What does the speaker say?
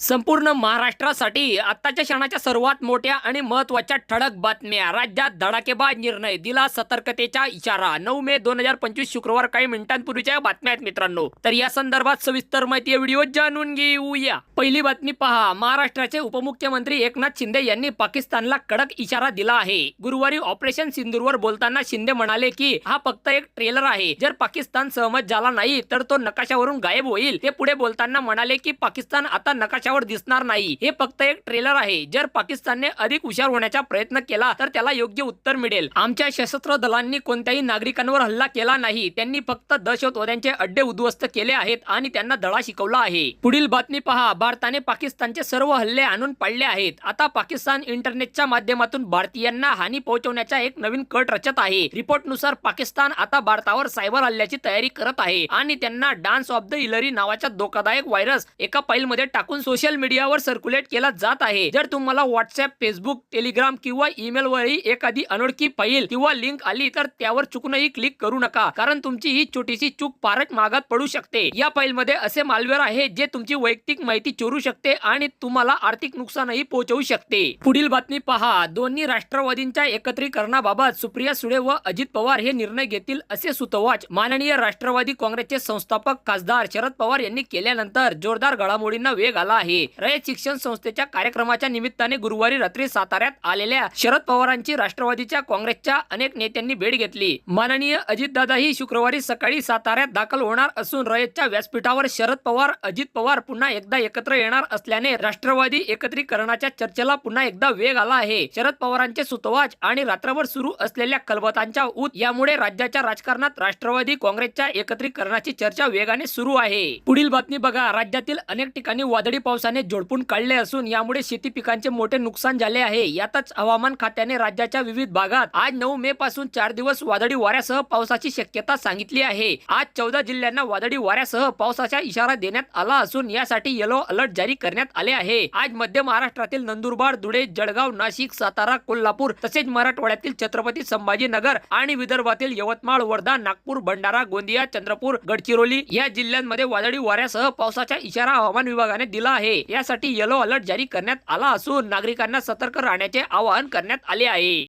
संपूर्ण महाराष्ट्रासाठी आत्ताच्या क्षणाच्या सर्वात मोठ्या आणि महत्त्वाच्या ठळक बातम्या. राज्यात धडाकेबाज निर्णय दिला सतर्कतेचा इशारा. नऊ मे दोन हजार पंचवीस शुक्रवार काही मिनिटांपूर्वीच्या या बातम्या आहेत मित्रांनो. तर या संदर्भात सविस्तर माहिती व्हिडिओ जाणून घेऊया. पहिली बातमी पहा. महाराष्ट्राचे उपमुख्यमंत्री एकनाथ शिंदे यांनी पाकिस्तानला कडक इशारा दिला आहे. गुरुवारी ऑपरेशन सिंदूरवर बोलताना शिंदे म्हणाले की हा फक्त एक ट्रेलर आहे. जर पाकिस्तान सहमत झाला नाही तर तो नकाशावरून गायब होईल. ते पुढे बोलताना म्हणाले की पाकिस्तान आता नकाशा नकाशावर दिसणार नाही. हे फक्त एक ट्रेलर आहे. जर पाकिस्तानने अधिक हुशार होण्याचा प्रयत्न केला तर त्याला योग्य उत्तर मिळेल. आमच्या सशस्त्र दलांनी कोणत्याही नागरिकांवर हल्ला केला नाही. त्यांनी फक्त दहशतवाद्यांचे अड्डे उद्ध्वस्त केले आहेत आणि त्यांना धडा शिकवला आहे. पुढील बातमी पहा. भारताने पाकिस्तानचे सर्व हल्ले आणून पाडले आहेत. आता पाकिस्तान इंटरनेटच्या माध्यमातून भारतीयांना हानी पोहोचवण्याचा एक नवीन कट रचत आहे. रिपोर्टनुसार पाकिस्तान आता भारतावर सायबर हल्ल्याची तयारी करत आहे आणि त्यांना डान्स ऑफ द इलरी नावाचा धोकादायक व्हायरस एका फाईलमध्ये टाकून सोशल सोशल मीडियावर सर्क्युलेट केला जात आहे. जर तुम्हाला व्हॉट्सअप फेसबुक टेलिग्राम किंवा ईमेलवरही एखादी अनोळखी फाईल किंवा लिंक आली तर त्यावर चुकूनही क्लिक करू नका. कारण तुमची ही छोटीशी चूक फारच मागात पडू शकते. या फाईलमध्ये असे मालवेअर आहे जे तुमची वैयक्तिक माहिती चोरू शकते आणि तुम्हाला आर्थिक नुकसानही पोहोचवू शकते. पुढील बातमी पहा. दोन्ही राष्ट्रवादींच्या एकत्रीकरणाबाबत सुप्रिया सुळे व अजित पवार हे निर्णय घेतील असे सुतवाच माननीय राष्ट्रवादी काँग्रेसचे संस्थापक खासदार शरद पवार यांनी केल्यानंतर जोरदार घडामोडींना वेग आला आहे. रयत शिक्षण संस्थेच्या कार्यक्रमाच्या निमित्ताने गुरुवारी रात्री साताऱ्यात आलेल्या शरद पवारांची राष्ट्रवादीच्या काँग्रेसच्या अनेक नेत्यांनी भेट घेतली. माननीय अजितदादा ही शुक्रवारी सकाळी साताऱ्यात दाखल होणार असून रयतच्या व्यासपीठावर शरद पवार अजित पवार पुन्हा एकदा एकत्र येणार असल्याने राष्ट्रवादी एकत्रीकरणाच्या चर्चेला पुन्हा एकदा वेग आला आहे. शरद पवारांचे सुतवाच आणि रात्रभर सुरू असलेल्या कलबतांच्या ऊत यामुळे राज्याच्या राजकारणात राष्ट्रवादी काँग्रेसच्या एकत्रीकरणाची चर्चा वेगाने सुरू आहे. पुढील बातमी बघा. राज्यातील अनेक ठिकाणी वादळी पावसाने झोडपून काढले असून यामुळे शेती पिकांचे मोठे नुकसान झाले आहे. यातच हवामान खात्याने राज्याच्या विविध भागात आज नऊ मे पासून चार दिवस वादळी वाऱ्यासह पावसाची शक्यता सांगितली आहे. आज चौदा जिल्ह्यांना वादळी वाऱ्यासह पावसाचा इशारा देण्यात आला असून यासाठी येलो अलर्ट जारी करण्यात आले आहे. आज मध्य महाराष्ट्रातील नंदुरबार धुळे जळगाव नाशिक सातारा कोल्हापूर तसेच मराठवाड्यातील छत्रपती संभाजीनगर आणि विदर्भातील यवतमाळ वर्धा नागपूर भंडारा गोंदिया चंद्रपूर गडचिरोली या जिल्ह्यांमध्ये वादळी वाऱ्यासह पावसाचा इशारा हवामान विभागाने दिला आहे. यासाठी येलो अलर्ट जारी करण्यात आला असून नागरिकांना सतर्क राहण्याचे आवाहन करण्यात आले आहे.